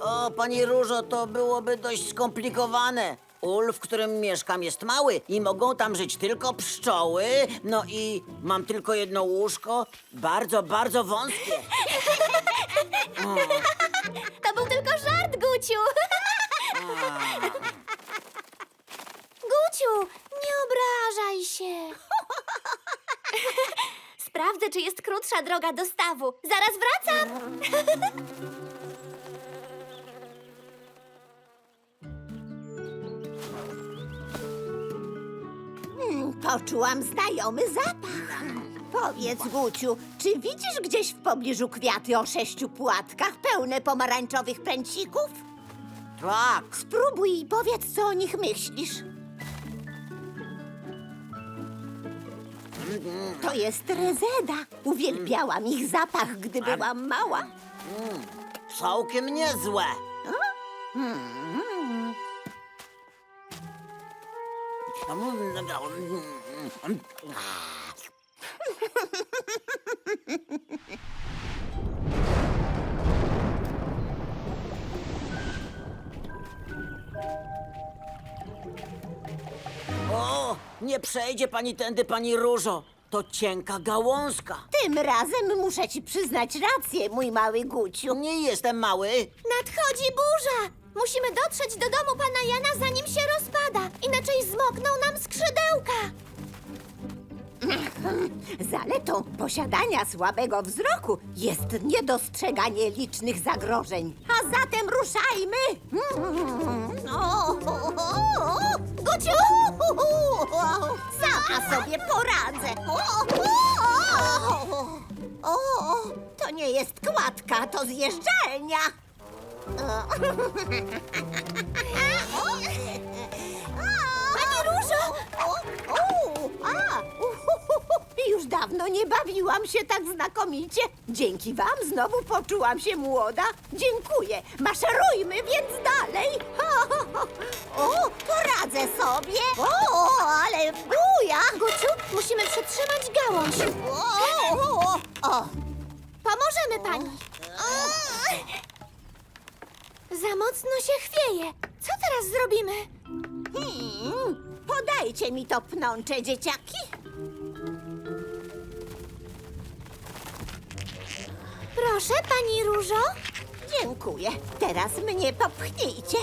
O, pani Różo, to byłoby dość skomplikowane. Ul, w którym mieszkam, jest mały i mogą tam żyć tylko pszczoły. No i mam tylko jedno łóżko, bardzo, bardzo wąskie. To był tylko żart, Guciu. Guciu, nie obrażaj się. Sprawdzę, czy jest krótsza droga do stawu. Zaraz wracam. Poczułam znajomy zapach. Powiedz, Guciu, czy widzisz gdzieś w pobliżu kwiaty o sześciu płatkach pełne pomarańczowych pęcików? Tak, Spróbuj i powiedz, co o nich myślisz. To jest rezeda. Uwielbiałam ich zapach, gdy byłam mała. całkiem niezłe. O, nie przejdzie pani tędy, pani Różo. To cienka gałązka. Tym razem muszę ci przyznać rację, mój mały Guciu. Nie jestem mały. Nadchodzi burza. Musimy dotrzeć do domu pana Jana, zanim się Zaletą posiadania słabego wzroku jest niedostrzeganie licznych zagrożeń. A zatem ruszajmy! O, o, o, o. Guciu! Sama sobie poradzę. O, o, o. O, to nie jest kładka, to zjeżdżalnia. Pani dawno nie bawiłam się tak znakomicie. Dzięki wam znowu poczułam się młoda. Dziękuję. Maszerujmy więc dalej. O, poradzę sobie. O, ale buja. Guciu, musimy przytrzymać gałąź. O, o, o. Pomożemy pani. Za mocno się chwieje. Co teraz zrobimy? Hmm, podajcie mi to pnącze, dzieciaki. Proszę, pani Różo. Dziękuję. Teraz mnie popchnijcie.